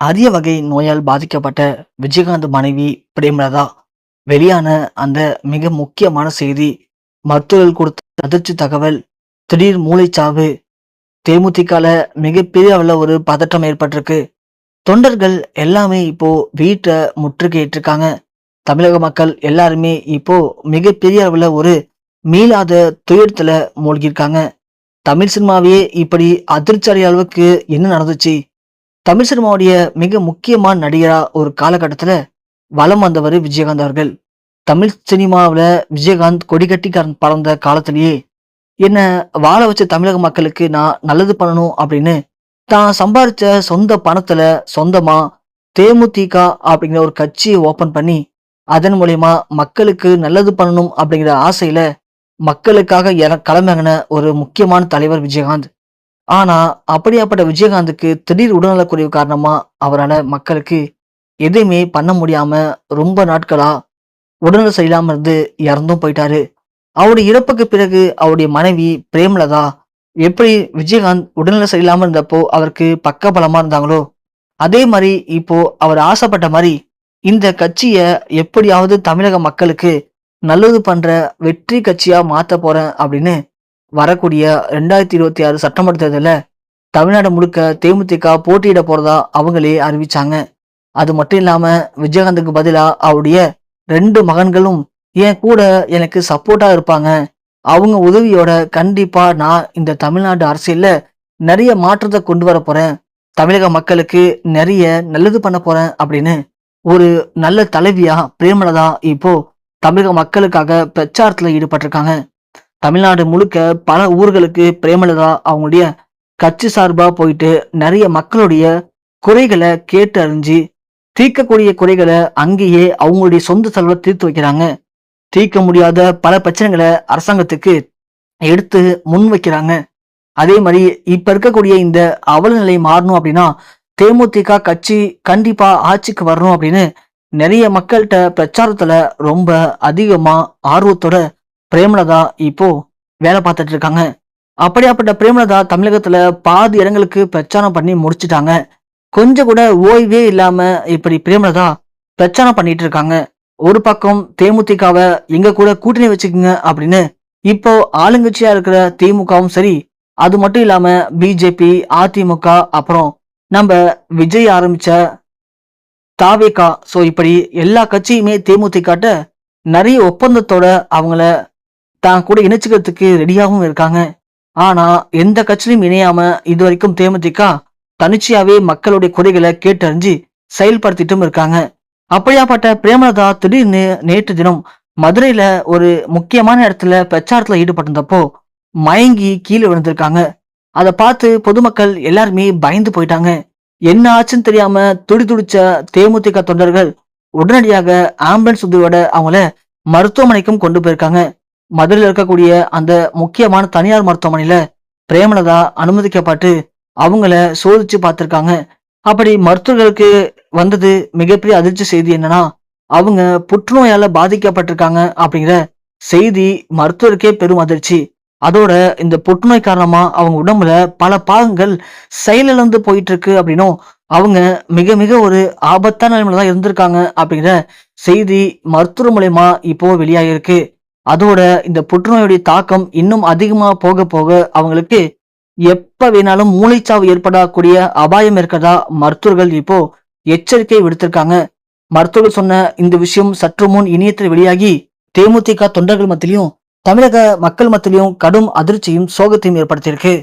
அரிய வகை நோயால் பாதிக்கப்பட்ட விஜயகாந்த் மனைவி பிரேமலதா வெளியான அந்த மிக முக்கியமான செய்தி. மருத்துவர்கள் கொடுத்த அதிர்ச்சி தகவல் திடீர் மூளைச்சாவு தேமுதிகால மிகப்பெரிய அளவில் ஒரு பதட்டம் ஏற்பட்டிருக்கு. தொண்டர்கள் எல்லாமே இப்போ வீட்டை முற்றுகையிட்டிருக்காங்க. தமிழக மக்கள் எல்லாருமே இப்போ மிகப்பெரிய அளவில் ஒரு மீளாத துயரத்தில் மூழ்கியிருக்காங்க. தமிழ் சினிமாவையே இப்படி அதிர்ச்சி அடைய அளவுக்கு என்ன நடந்துச்சு? தமிழ் சினிமாவுடைய மிக முக்கியமான நடிகராக ஒரு காலகட்டத்தில் வலம் வந்தவர் விஜயகாந்த் அவர்கள். தமிழ் சினிமாவில் விஜயகாந்த் கொடிகட்டி பறந்த காலத்திலேயே என்ன வாழ வச்ச தமிழக மக்களுக்கு நான் நல்லது பண்ணணும் அப்படின்னு தான் சம்பாரிச்ச சொந்த பணத்தில் சொந்தமாக தேமுதிக அப்படிங்கிற ஒரு கட்சியை ஓப்பன் பண்ணி அதன் மூலயமா மக்களுக்கு நல்லது பண்ணணும் அப்படிங்கிற ஆசையில் மக்களுக்காக என களமிறங்கின ஒரு முக்கியமான தலைவர் விஜயகாந்த். ஆனா அப்படியாப்பட்ட விஜயகாந்துக்கு திடீர் உடல்நலக்குறைவு காரணமா அவரால் மக்களுக்கு எதையுமே பண்ண முடியாம ரொம்ப நாட்களா உடல்நல சரியில்லாம இருந்து இறந்தும் போயிட்டாரு. அவருடைய இறப்புக்கு பிறகு அவருடைய மனைவி பிரேமலதா எப்படி விஜயகாந்த் உடல்நல சரியில்லாம இருந்தப்போ அவருக்கு பக்கபலமா இருந்தாங்களோ அதே மாதிரி இப்போ அவர் ஆசைப்பட்ட மாதிரி இந்த கட்சியை எப்படியாவது தமிழக மக்களுக்கு நல்லது பண்ற வெற்றி கட்சியா மாத்த போறேன் அப்படின்னு வரக்கூடிய ரெண்டாயிரத்தி இருபத்தி ஆறு சட்டமன்ற தேர்தலில் தமிழ்நாடு முழுக்க தேமுதிக போட்டியிட போறதா அவங்களே அறிவிச்சாங்க. அது மட்டும் இல்லாம விஜயகாந்துக்கு பதிலாக அவருடைய ரெண்டு மகன்களும் என் கூட எனக்கு சப்போர்ட்டா இருப்பாங்க. அவங்க உதவியோட கண்டிப்பா நான் இந்த தமிழ்நாடு அரசியல்ல நிறைய மாற்றத்தை கொண்டு வர போறேன். தமிழக மக்களுக்கு நிறைய நல்லது பண்ண போறேன் அப்படின்னு ஒரு நல்ல தலைவியா பிரேமலதா இப்போ தமிழக மக்களுக்காக பிரச்சாரத்துல ஈடுபட்டிருக்காங்க. தமிழ்நாடு முழுக்க பல ஊர்களுக்கு பிரேமலதா அவங்களுடைய கட்சி சார்பாக போயிட்டு நிறைய மக்களுடைய குறைகளை கேட்டு அறிஞ்சு தீர்க்கக்கூடிய குறைகளை அங்கேயே அவங்களுடைய சொந்த செலவை தீர்த்து வைக்கிறாங்க. தீர்க்க முடியாத பல பிரச்சனைகளை அரசாங்கத்துக்கு எடுத்து முன் வைக்கிறாங்க. அதே மாதிரி இப்ப இருக்கக்கூடிய இந்த அவல நிலை மாறணும் அப்படின்னா தேமுதிக கட்சி கண்டிப்பா ஆட்சிக்கு வரணும் அப்படின்னு நிறைய மக்கள்கிட்ட பிரச்சாரத்துல ரொம்ப அதிகமா ஆர்வத்தோட பிரேமலதா இப்போ வேலை பார்த்துட்டு இருக்காங்க. அப்படியாப்பட்ட பிரேமலதா தமிழகத்துல பாதி இடங்களுக்கு பிரச்சாரம் பண்ணி முடிச்சிட்டாங்க. கொஞ்சம் கூட ஓய்வே இல்லாம இப்படி பிரேமலதா பிரச்சாரம் பண்ணிட்டு இருக்காங்க. ஒரு பக்கம் தேமுதிகவை எங்க கூட கூட்டணி வச்சுக்கோங்க அப்படின்னு இப்போ ஆளுங்கட்சியா இருக்கிற திமுகவும் சரி அது மட்டும் இல்லாம பிஜேபி அதிமுக அப்புறம் நம்ம விஜய் ஆரம்பிச்ச தாவேகா. சோ இப்படி எல்லா கட்சியுமே தேமுதிகாட்ட நிறைய ஒப்பந்தத்தோட அவங்கள தான் கூட இணைச்சுக்கிறதுக்கு ரெடியாகவும் இருக்காங்க. ஆனா எந்த கட்சியிலும் இணையாம இது வரைக்கும் தேமுதிக தனிச்சையாவே மக்களுடைய குறைகளை கேட்டறிஞ்சு செயல்படுத்திட்டும் இருக்காங்க. அப்படியாப்பட்ட பிரேமலதா திடீர்னு நேற்று தினம் மதுரையில ஒரு முக்கியமான இடத்துல பிரச்சாரத்துல ஈடுபட்டிருந்தப்போ மயங்கி கீழே விழுந்திருக்காங்க. அதை பார்த்து பொதுமக்கள் எல்லாருமே பயந்து போயிட்டாங்க. என்ன ஆச்சுன்னு தெரியாம துடி துடிச்ச தேமுதிக தொண்டர்கள் உடனடியாக ஆம்புலன்ஸ் உதவியோட அவங்கள மருத்துவமனைக்கும் கொண்டு போயிருக்காங்க. மதுரையில் இருக்கக்கூடிய அந்த முக்கியமான தனியார் மருத்துவமனையில பிரேமலதா அனுமதிக்கப்பட்டு அவங்கள சோதிச்சு பார்த்திருக்காங்க. அப்படி மருத்துவர்களுக்கு வந்தது மிகப்பெரிய அதிர்ச்சி செய்தி என்னன்னா அவங்க புற்றுநோயால பாதிக்கப்பட்டிருக்காங்க அப்படிங்கிற செய்தி மருத்துவருக்கே பெரும் அதிர்ச்சி. அதோட இந்த புற்றுநோய் காரணமா அவங்க உடம்புல பல பாகங்கள் செயலிழந்து போயிட்டு இருக்கு அப்படின்னும் அவங்க மிக மிக ஒரு ஆபத்தான நிலைமையில தான் இருந்திருக்காங்க அப்படிங்கிற செய்தி மருத்துவ மூலயமா இப்போ வெளியாகிருக்கு அதோட இந்த புற்றுநோயுடைய தாக்கம் இன்னும் அதிகமாக போக போக அவங்களுக்கு எப்ப வேணாலும் மூளைச்சாவு ஏற்படக்கூடிய அபாயம் இருக்கிறதா மருத்துவர்கள் இப்போ எச்சரிக்கை விடுத்திருக்காங்க. மருத்துவர்கள் சொன்ன இந்த விஷயம் சற்று முன் இணையத்தில் வெளியாகி தேமுதிக தொண்டர்கள் மத்தியிலும் தமிழக மக்கள் மத்தியிலும் கடும் அதிர்ச்சியும் சோகத்தையும் ஏற்படுத்தியிருக்கு.